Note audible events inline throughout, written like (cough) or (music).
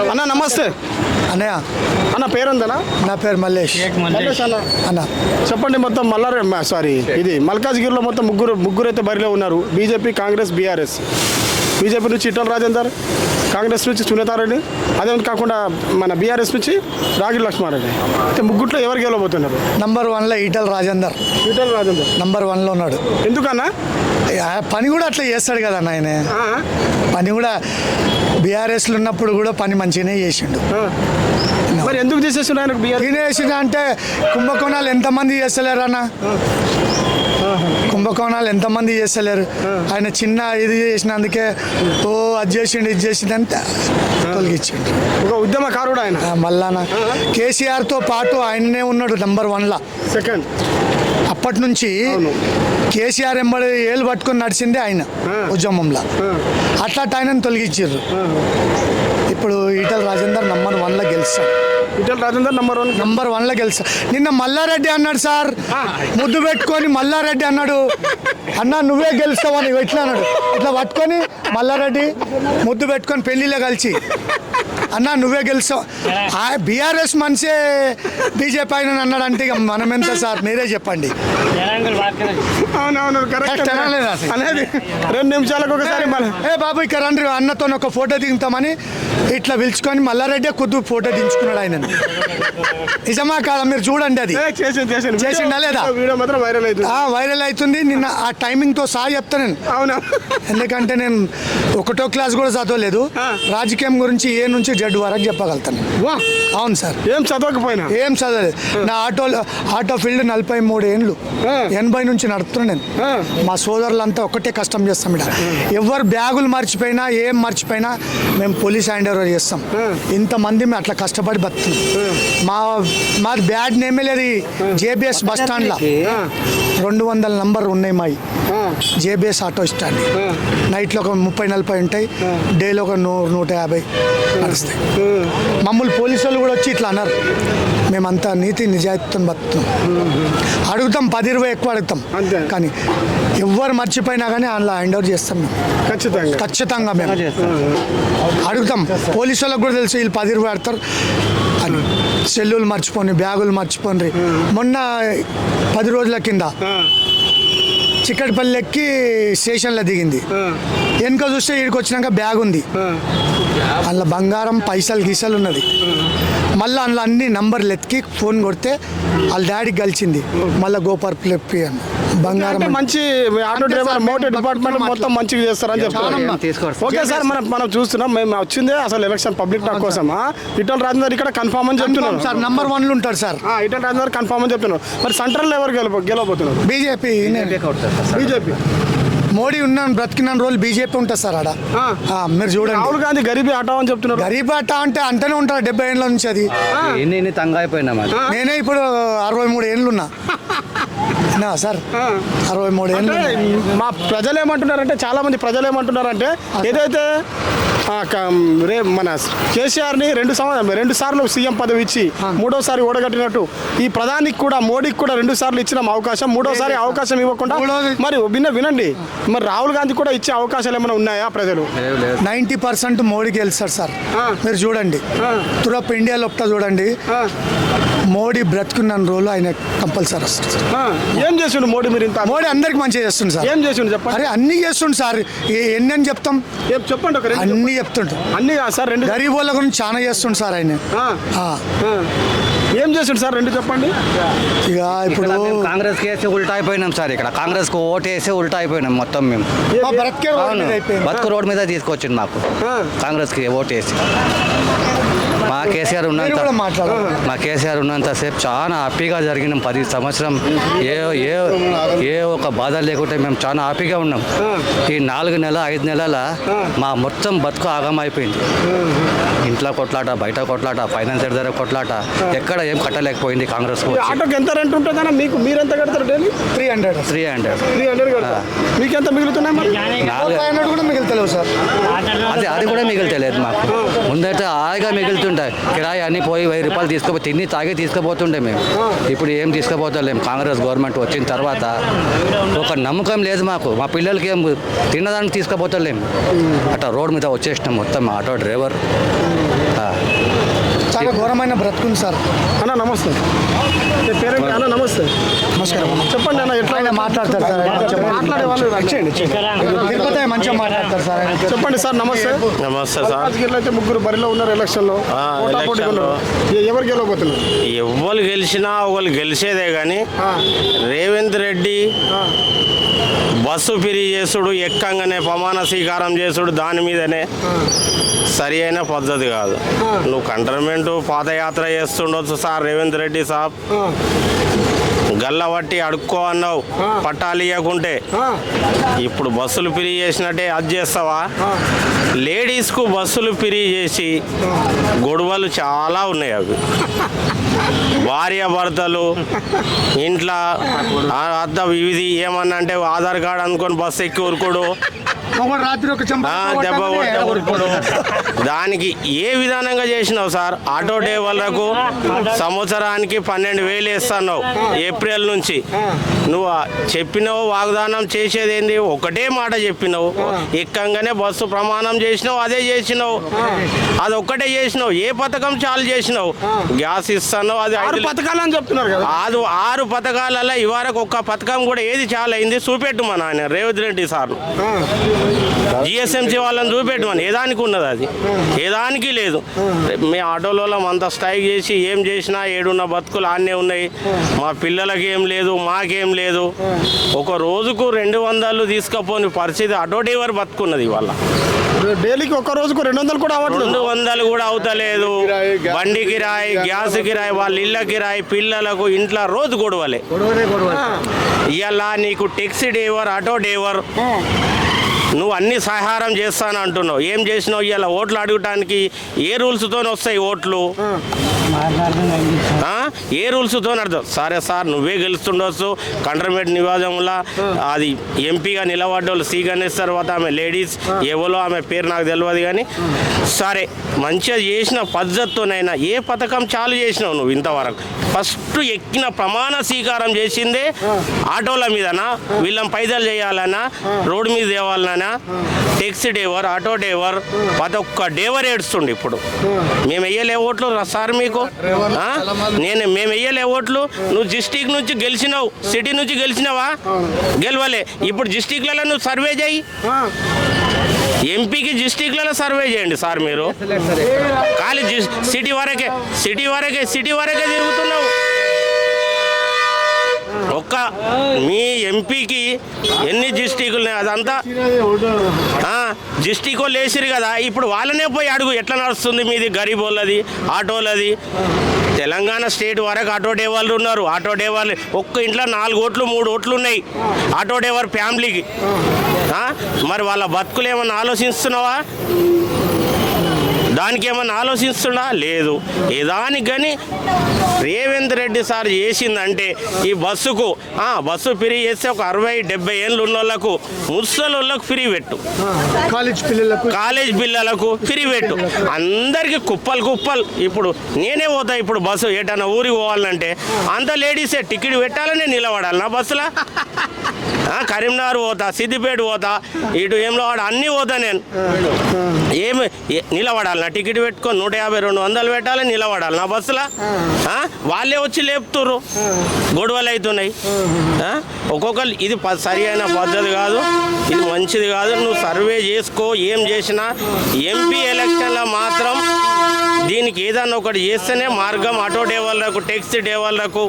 అన్న నమస్తే. అన్నయ్య. అన్న పేరుందనా? నా పేరు మల్లేష్. మల్లేష్. అన్న. అన్న. చెప్పండి మొత్తం మల్లారె సారీ ఇది మల్కాజ్గిరిలో మొత్తం ముగ్గురు ముగ్గురు అయితే బరిలో ఉన్నారు. BJP Congress BRS. బీజేపీ నుంచి ఇటల్ రాజేందర్ కాంగ్రెస్ నుంచి సునీతారెడ్డి అదే కాకుండా మన బీఆర్ఎస్ నుంచి రాగి లక్ష్మారెడ్డి. అయితే ముగ్గుట్లో ఎవరు గెలవబోతున్నారు? నంబర్ వన్లో ఈటల్ రాజేందర్. ఇటల్ రాజేందర్. నంబర్ వన్లో ఉన్నాడు. ఎందుకన్నా? పని కూడా అట్లా చేస్తాడు కదా ఆయన పని కూడా బీఆర్ఎస్లో ఉన్నప్పుడు కూడా పని మంచిగానే చేసిండు. మరి ఎందుకు ఈయన చేసిన అంటే కుంభకోణాలు ఎంతమంది చేస్తలేరు అన్న కుంభకోణాలు ఎంతమంది చేస్తలేరు. ఆయన చిన్న ఇది చేసినందుకే ఓ అది చేసిండు ఇది చేసిందంటే తొలగించిండు ఒక ఉద్యమకారుడు ఆయన. మళ్ళాన కేసీఆర్తో పాటు ఆయననే ఉన్నాడు నంబర్ వన్లా. సెకండ్. అప్పటి నుంచి. కేసీఆర్ ఎంబడి ఏళ్ళు పట్టుకొని నడిచిందే ఆయన. ఉద్యమంలో. అట్లా ఆయనను తొలగించారు ఇప్పుడు ఈటల రాజేందర్ నంబర్ వన్లో గెలుస్తాడు. Etela Rajender number one number వన్లో గెలుస్తా. నిన్న మల్లారెడ్డి అన్నాడు సార్. ముద్దు పెట్టుకొని మల్లారెడ్డి అన్నాడు. అన్న నువ్వే గెలుస్తావు? అని ఇట్లా అన్నాడు? ఇట్లా పట్టుకొని మల్లారెడ్డి ముద్దు పెట్టుకొని పెళ్ళిలో కలిసి. అన్న నువ్వే గెలుస్తావు? బీఆర్ఎస్ మనిషే బీజేపీ ఆయన అన్నాడంటే ఇక మనం ఎంత సార్? మీరే చెప్పండి. అవునవును కరెక్ట్. అనేది రెండు నిమిషాలకు ఒకసారి ఏ బాబు ఇక్కడ రండి అన్నతో ఒక ఫోటో దిగుతామని ఇట్లా పిలుచుకొని మల్లారెడ్డి కొద్దు ఫోటో దించుకున్నాడు ఆయన. నిజమా కాదా? మీరు చూడండి అది. చేసిండా లేదా? వీడియో మాత్రం వైరల్ అవుతుంది. ఆ వైరల్ అవుతుంది. నిన్న ఆ టైమింగ్తో సహా చెప్తా నేను. అవునా? ఎందుకంటే నేను ఒకటో క్లాస్ కూడా చదవలేదు. రాజకీయం గురించి ఏ నుంచి జడ్ వరకు చెప్పగలుగుతాను. వా. అవును సార్. ఏం చదవకపోయినా? ఏం చదవలేదు. నా ఆటోలో ఆటో ఫీల్డ్ నలభై మూడు ఏండ్లు. ఎనభై నుంచి నడుపుతున్నాను నేను. మా సోదరులంతా ఒకటే కష్టం చేస్తాం ఇక్కడ ఎవరు బ్యాగులు మర్చిపోయినా ఏం మర్చిపోయినా మేము పోలీస్ హ్యాండ్ ఓవర్ చేస్తాం. ఇంతమంది మేము అట్లా కష్టపడి బతున్నాం మా మాది బ్యాడ్ నేమే లేదు జేబిఎస్ బస్ స్టాండ్లో. రెండు వందల నంబర్ ఉన్నాయి మావి ఆ. JBS auto stand. నైట్లో ఒక ముప్పై నలభై ఉంటాయి. డేలో ఒక నూరు నూట యాభై నడుస్తాయి. మమ్మల్ని పోలీసు వాళ్ళు కూడా వచ్చి ఇట్లా అన్నారు. మేమంతా నీతి నిజాయితీతో బతుకుతాం అడుగుతాం పది ఇరవై ఎక్కువ అడుగుతాం. కానీ ఎవ్వరు మర్చిపోయినా కానీ అందులో హ్యాండ్ ఓవర్ చేస్తాం ఖచ్చితంగా. ఖచ్చితంగా మేము. అడుగుతాం. పోలీసు వాళ్ళకి కూడా తెలుసు వీళ్ళు పది ఇరవై ఆడతారు. అని. సెల్లులు మర్చిపోని బ్యాగులు మర్చిపోండి మొన్న పది రోజుల కింద ఎక్కి స్టేషన్లో దిగింది. వెనుక చూస్తే ఇక్కడికి వచ్చినాక బ్యాగ్ ఉంది. అందులో బంగారం పైసలు గీసలు ఉన్నది. మళ్ళీ అందులో అన్ని నంబర్లు ఎత్తికి ఫోన్ కొడితే వాళ్ళ డాడీకి కలిసింది మళ్ళీ గోపార్ ప్లెప్పి అని బంగారం మంచి ఆటో డ్రైవర్ మోటార్ డిపార్ట్మెంట్ మొత్తం. మంచిగా చేస్తారని చెప్తారు. ఓకే సార్ మనం మనం చూస్తున్నాం మేము వచ్చిందే అసలు ఎలక్షన్ పబ్లిక్ టాక్ కోసం ఇటల్ రాజేందర్ ఇక్కడ కన్ఫామ్ అని చెప్తున్నారు. సార్ నంబర్ వన్లు ఉంటారు సార్. ఇటల్ రాజేందర్ కన్ఫామ్ అని చెప్తున్నారు. మరి సెంట్రల్ ఎవరు గెలవ గెలవబోతున్నారు? బీజేపీ బీజేపీ మోడీ ఉన్నాను బ్రతికిన రోజులు బీజేపీ ఉంటుంది సార్ ఆడ. మీరు చూడండి. రాహుల్ గాంధీ గరీబీ హటావ్ అని చెప్తున్నారు. గరీబ్ అట్ట అంటే అంటేనే ఉంటారు డెబ్బై ఏళ్ళ నుంచి అది. ఎన్ని తంగా అయిపోయినా నేనే ఇప్పుడు అరవై మూడు ఏళ్ళు ఉన్నా. (laughs) నా సార్. అరవై మూడు ఏళ్ళు అంటే మా ప్రజలు ఏమంటున్నారంటే చాలా మంది ప్రజలు ఏమంటున్నారంటే ఏదైతే రే మన కేసీఆర్ని రెండు సంవత్సరం రెండు సార్లు సీఎం పదవి ఇచ్చి మూడోసారి ఓడగట్టినట్టు ఈ ప్రధానికి కూడా మోడీకి కూడా రెండు సార్లు ఇచ్చిన అవకాశం మూడోసారి అవకాశం ఇవ్వకుండా మరి విన్న వినండి. మరి రాహుల్ గాంధీ కూడా ఇచ్చే అవకాశాలు ఏమైనా ఉన్నాయా ప్రజలు? నైంటీ పర్సెంట్ మోడీకి వెళ్తారు సార్. మీరు చూడండి. ఆ. తురప్ ఇండియా లోపల చూడండి. మోడీ బ్రతుకున్న రోజులు ఆయన కంపల్సరీ వస్తుంది సార్ ఏం చేసిండు మోడీ మీరు ఇంత? మోడీ అందరికి మంచిగా చేస్తుంది సార్. ఏం చేసిండు చెప్పండి? అరే అన్ని చేస్తుండు సార్. ఏ- ఎన్ని అని చెప్తాం? ఏం చెప్పండి ఒక రెండు అన్ని చెప్తుండు. అన్ని కాదు సార్ రెండు గరీబ్ వాళ్ళ గురించి చాలా చేస్తుండు సార్ ఆయన. ఏం చేసిండు సార్ రెండు చెప్పండి? ఇక ఇప్పుడు కాంగ్రెస్ కేసి ఉల్టా అయిపోయినాం సార్. ఇక్కడ కాంగ్రెస్కు ఓటు వేసి ఉల్టా అయిపోయినాం మొత్తం మేము. బతుకు రోడ్ మీద తీసుకొచ్చింది మాకు. కాంగ్రెస్కి ఓటు వేసి. మా కేసీఆర్ ఉన్నంత మా కేసీఆర్ ఉన్నంతసేపు చాలా హ్యాపీగా జరిగినాం. పది సంవత్సరం ఏ ఏ ఏ ఒక బాధ లేకుంటే మేము చాలా హ్యాపీగా ఉన్నాం. ఈ నాలుగు నెల ఐదు నెలల మా మొత్తం బతుకు ఆగమైపోయింది ఇంట్లో కొట్లాట బయట కొట్లాట ఫైనాన్స్ దగ్గర కొట్లాట ఎక్కడ ఏం కట్టలేకపోయింది కాంగ్రెస్ ఆటోకి ఎంత రెంట్ ఉంటుందన్నా మీకు మీరు ఎంత కడతారు daily three hundred three hundred three hundred కడతారు. మీకు ఎంత మిగులుతున్నాయి కూడా మిగులుతలేవు సార్ అది అది కూడా మిగులుతలేదు మాకు. ముందైతే హాయిగా మిగులుతుండే. తీసుకుపోతుండే కిరాయి అన్ని పోయి వెయ్యి రూపాయలు తీసుకుపోయి తిని తాగి తీసుకుపోతుండే మేము. ఇప్పుడు ఏం తీసుకుపోతలేము కాంగ్రెస్ గవర్నమెంట్ వచ్చిన తర్వాత ఒక నమ్మకం లేదు మాకు. మా పిల్లలకి ఏం తినడానికి తీసుకుపోతలేం. అట్లా రోడ్ మీద వచ్చేసినాం మొత్తం ఆటో డ్రైవర్. చాలా ఘోరమైన బ్రతుకుంది సార్. అన్న నమస్తే. మీ పేరేంటి అన్న నమస్తే. నమస్కారం చెప్పండి అన్న ఎట్లా ఆయన మాట్లాడతారు సార్. మాట్లాడే వాళ్ళు వచ్చేయండి తిరుపతి మంచిగా మాట్లాడతారు సార్ చెప్పండి సార్ నమస్తే. నమస్తే సార్. అయితే ముగ్గురు బరిలో ఉన్నారు ఎలక్షన్లో ఆ, పోటాపోటీగా ఎలక్షన్లో. ఎవరు గెలవబోతున్నారు? ఎవ్వరు గెలిచినా ఒకళ్ళు గెలిచేదే కానీ రేవంత్ రెడ్డి బస్సు ఫిరీ చేసుడు ఎక్కంగానే ప్రమాణ స్వీకారం చేసుడు దాని మీదనే సరి అయిన పద్ధతి కాదు. నువ్వు కంటర్మెంట్ పాదయాత్ర చేస్తుండొచ్చు సార్ రేవంత్ రెడ్డి సాబ్. ఆ, గల్లబట్టి అడుక్కో అన్నావు పట్టాలు ఇవ్వకుంటే ఇప్పుడు బస్సులు ఫ్రీ చేసినట్టే అది చేస్తావా. లేడీస్కు బస్సులు ఫ్రీ చేసి గొడవలు చాలా ఉన్నాయి అవి. భార్య భర్తలు ఇంట్లో అద్ద ఇది ఏమన్నా అంటే ఆధార్ కార్డు అనుకొని బస్సు ఎక్కి ఊరుకోడు. రాత్రి ఒక చెంప ఆ, దెబ్బ కొట్టే ఊరుకోడు దానికి ఏ విధానంగా చేసినావు సార్? ఆటో డ్రైవర్లకు సంవత్సరానికి పన్నెండు వేలు ఇస్తున్నావు ఏప్రిల్ నుంచి. నువ్వు చెప్పినావు వాగ్దానం చేసేది ఏంది ఒకటే మాట చెప్పినావు. ఎక్కంగానే బస్సు ప్రమాణం చేసినావు అదే చేసినావు. అది ఒక్కటే చేసినావు. ఏ పథకం చాలు చేసినావు? గ్యాస్ ఇస్తున్నావు అది ఆరు పథకాలు అని చెప్తున్నారు కదా. ఆరు ఆరు పథకాలలో ఇవరకు ఒక్క పథకం కూడా ఏది చాలా అయింది చూపెట్టు మన ఆయన రేవంత్ రెడ్డి సార్ జిఎస్ఎంసీ వాళ్ళని చూపెట్టమని ఏ దానికి ఉన్నది అది? ఏ దానికి లేదు. మీ ఆటోలలో అంత స్ట్రైక్ చేసి ఏం చేసినా ఏడున్న బతుకులు ఆన్నే ఉన్నాయి. మా పిల్లలకి ఏం లేదు మాకేం లేదు. ఒక రోజుకు రెండు వందలు తీసుకపోని పరిస్థితి ఆటో డ్రైవర్ బతుకున్నది ఇవాళ. డైలీకి ఒక్క రోజుకు రెండు వందలు కూడా అవ్వట్లేదు. రెండు వందలు కూడా అవుతలేదు. బండి కిరాయి గ్యాస్ కిరాయి వాళ్ళ ఇళ్ళ కిరాయి పిల్లలకు ఇంట్లో రోజు గొడవలే. ఇవాళ నీకు టెక్సీ డ్రైవర్ ఆటో డ్రైవర్. నువ్వు అన్ని సహారం చేస్తాను అంటున్నావు. ఏం చేసినావు ఇవాళ ఓట్లు అడగటానికి ఏ రూల్స్తో వస్తాయి ఓట్లు? ఏ రూల్స్తో అర్థం సరే సార్ నువ్వే గెలుస్తుండొచ్చు. కంటర్మేట్ నివాజంలో అది ఎంపీగా నిలబడ్డోళ్ళు సి గణేష్ తర్వాత ఆమె లేడీస్ ఎవరో ఆమె పేరు నాకు తెలియదు కానీ సరే మంచిగా చేసిన పద్ధతితోనైనా ఏ పథకం చాలు చేసినావు నువ్వు ఇంతవరకు? ఫస్ట్ ఎక్కిన ప్రమాణ స్వీకారం చేసిందే ఆటోల మీదనా? వీళ్ళని పైదలు చేయాలన్నా రోడ్డు మీద తేవాలన్నా టెక్సీ డ్రైవర్ ఆటో డ్రైవర్ ప్రతి ఒక్క డ్రైవర్ ఏడుస్తుండే ఇప్పుడు. మేము వెయ్యలే ఓట్లు సార్ మీకు? నేను మేము వెయ్యలే ఓట్లు. నువ్వు డిస్టిక్ నుంచి గెలిచినావు సిటీ నుంచి గెలిచినావా? గెలవలే. ఇప్పుడు డిస్టిక్లలో నువ్వు సర్వే చేయి. ఎంపీకి డిస్టిక్లలో సర్వే చేయండి సార్ మీరు. ఖాళీ సిటీ వరకే సిటీ వరకే సిటీ వరకే తిరుగుతున్నావు. ఒక్క మీ ఎంపీకి ఎన్ని డిస్టిక్లు ఉన్నాయి? అదంతా డిస్టిక్ వాళ్ళు వేసిరు కదా. ఇప్పుడు వాళ్ళనే పోయి అడుగు ఎట్లా నడుస్తుంది మీది గరీబ్ వాళ్ళది ఆటోలది? తెలంగాణ స్టేట్ వరకు ఆటో డ్రైవర్లు ఉన్నారు. ఆటో డ్రైవర్లు ఒక్క ఇంట్లో నాలుగు ఓట్లు మూడు ఓట్లు ఉన్నాయి. ఆటో డ్రైవర్ ఫ్యామిలీకి. మరి వాళ్ళ బతుకులు ఏమన్నా ఆలోచిస్తున్నావా? దానికి ఏమన్నా ఆలోచిస్తున్నా లేదు. ఏ దానికి కానీ రేవంత్ రెడ్డి సార్ చేసిందంటే ఈ బస్సుకు ఆ, బస్సు ఫ్రీ చేస్తే ఒక అరవై డెబ్బై ఏళ్ళు ఉన్న వాళ్ళకు ముసలోళ్ళకు ఫ్రీ పెట్టు. కాలేజ్ పిల్లలకు. కాలేజ్ పిల్లలకు ఫ్రీ పెట్టు. అందరికి కుప్పలు కుప్పలు. ఇప్పుడు నేనే పోతా ఇప్పుడు బస్సు ఎటన్నా ఊరికి పోవాలంటే అంత లేడీసే టికెట్ పెట్టాలనే నిలబడాలి నా బస్సులో? కరీంనగర్ పోతా సిద్దిపేట పోతా ఇటు ఏంలో వాడు అన్నీ పోతా నేను. ఏమి ఏ- నిలబడాలి నా టికెట్ పెట్టుకొని నూట యాభై రెండు వందలు పెట్టాలి నిలబడాలి. నా బస్సులో? ఆ, వాళ్ళే వచ్చి లేపుతుర్రు. గొడవలు అవుతున్నాయి ఆ, ఒక్కొక్కరు ఇది సరి అయిన పద్ధతి కాదు ఇది మంచిది కాదు. నువ్వు సర్వే చేసుకో ఏం చేసినా. ఎంపీ ఎలక్షన్లో మాత్రం దీనికి ఏదన్నా ఒకటి చేస్తేనే మార్గం. ఆటో డ్రైవర్లకు టెక్సీ డ్రైవర్లకు.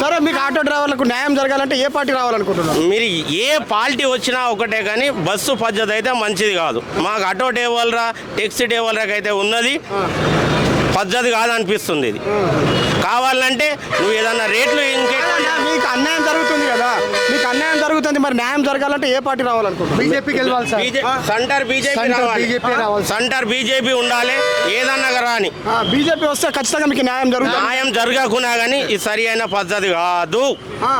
సరే మీకు ఆటో డ్రైవర్లకు న్యాయం జరగాలంటే ఏ పార్టీ రావాలనుకుంటున్నారు? మీరు ఏ పార్టీ వచ్చినా ఒకటే కానీ బస్సు పద్ధతి అయితే మంచిది కాదు. మాకు ఆటో డ్రైవర్రా టెక్సీ డ్రైవర్లకు అయితే ఉన్నది. పద్ధతి కాదనిపిస్తుంది ఇది. కావాలంటే నువ్వు ఏదన్నా రేట్లు ఇంకే మీకు అన్యాయం జరుగుతుంది కదా. మీకు అన్యాయం న్యాయం జరుగుతుంది మరి న్యాయం జరగాలంటే ఏ పార్టీ రావాలనుకుంటున్నారు? బీజేపీకి వెళ్ళాలి సార్. సెంటర్ బీజేపీ సెంటర్ రావాలి. బీజేపీ రావాలి సెంటర్ బీజేపీ ఉండాలి. ఏదన్నా రాని. బీజేపీ వస్తే ఖచ్చితంగా మీకు న్యాయం జరుగుతుంది. న్యాయం జరగకున్నా కానీ ఇది సరి అయిన పద్ధతి కాదు. ఆ,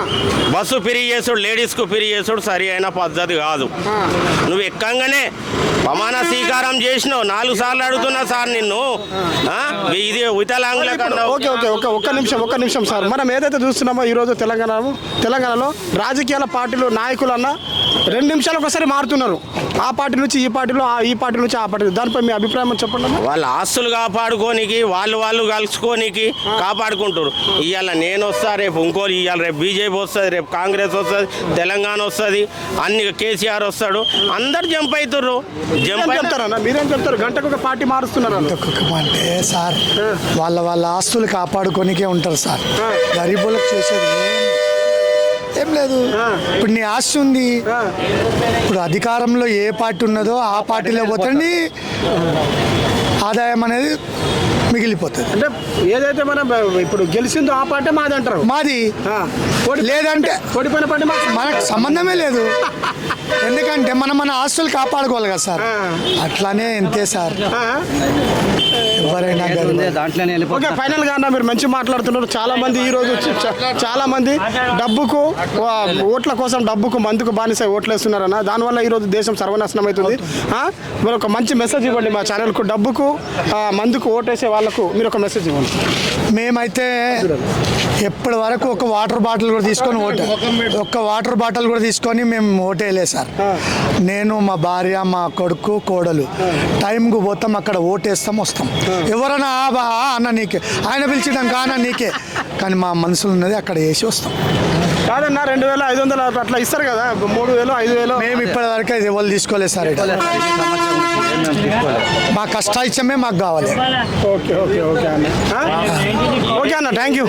బస్సు ఫ్రీ చేసుడు లేడీస్కు ఫ్రీ చేసుడు సరి అయిన పద్ధతి కాదు. నువ్వు ఎక్కంగానే ప్రమాణ స్వీకారం చేసినావు. నాలుగు సార్లు అడుగుతున్నా సార్ నిన్ను. ఆ? ఇది వితలాంగుల కన్నా ఓకే ఓకే ఒక ఒక్క నిమిషం ఒక్క నిమిషం సార్. మనం ఏదైతే చూస్తున్నామో ఈరోజు తెలంగాణ తెలంగాణలో రాజకీయాల పార్టీలు నాయకులన్నా రెండు నిమిషాలకు ఒకసారి మారుతున్నారు. ఆ పార్టీ నుంచి ఈ పార్టీలో ఆ ఈ పార్టీ నుంచి ఆ పార్టీ. దానిపై మీ అభిప్రాయం చెప్పండి. వాళ్ళ ఆస్తులు కాపాడుకోనికి వాళ్ళు వాళ్ళు కలుసుకోనికి కాపాడుకుంటారు ఇవాళ నేను వస్తా రేపు ఇంకోరు ఇవాళ రేపు బీజేపీ వస్తుంది రేపు కాంగ్రెస్ వస్తుంది తెలంగాణ వస్తుంది అన్ని కేసీఆర్ వస్తాడు. అందరు జంప్ అవుతుర్రు జంప్ చెప్తారన్న? మీరేం చెప్తారు? గంటకు ఒక పార్టీ మారుస్తున్నారు అంటే సార్ వాళ్ళ వాళ్ళ ఆస్తులు కాపాడుకోనికే ఉంటారు సార్. గరీబులకు చేసేది ఏం- లేదు. ఇప్పుడు నీ ఆస్తి ఉంది. ఇప్పుడు అధికారంలో ఏ పార్టీ ఉన్నదో ఆ పార్టీలో పోతండి ఆదాయం అనేది మిగిలిపోతుంది. అంటే ఏదైతే మనం ఇప్పుడు గెలిచిందో ఆ పార్టీ మాది. అంటారు మాది లేదంటే ఓడిపోయిన పార్టీ మనకు సంబంధమే లేదు. (laughs) ఎందుకంటే మనం మన ఆస్తులు కాపాడుకోవాలి కదా సార్. అట్లానే అంతే సార్. ఎవరైనా ఓకే ఫైనల్గా అన్న మీరు మంచి మాట్లాడుతున్నారు. చాలా మంది ఈ రోజు చాలా మంది డబ్బుకు ఓట్ల కోసం డబ్బుకు మందుకు బానిస ఓట్లు వేస్తున్నారన్న. దానివల్ల ఈ రోజు దేశం సర్వనాశనం అవుతుంది. ఆ, మీరు ఒక మంచి మెసేజ్ ఇవ్వండి మా ఛానల్కు డబ్బుకు మందుకు ఓటేసే వాళ్ళకు మీరు ఒక మెసేజ్ ఇవ్వండి. మేమైతే ఎప్పటి వరకు ఒక వాటర్ బాటిల్ కూడా తీసుకొని ఓటే ఒక్క వాటర్ బాటిల్ కూడా తీసుకొని మేము ఓటేయలే సార్. నేను మా భార్య మా కొడుకు కోడలు టైంకు పోతాం అక్కడ ఓటేస్తాం వస్తాం. ఎవరైనా ఆ బా అన్న నీకే. ఆయన పిలిచడం కానా నీకే. కానీ మా మనసులో ఉన్నది అక్కడ వేసి వస్తాం. కాదన్న రెండు వేల ఐదు వందలు అట్లా ఇస్తారు కదా మూడు వేలు ఐదు వేలు మేము ఇప్పటి వరకు అది ఎవరు తీసుకోలేదు సార్ ఇక్కడ. మా కష్టాయిచ్చమే మాకు కావాలి ఓకే ఓకే ఓకే అన్న? ఓకే అన్న థ్యాంక్ యూ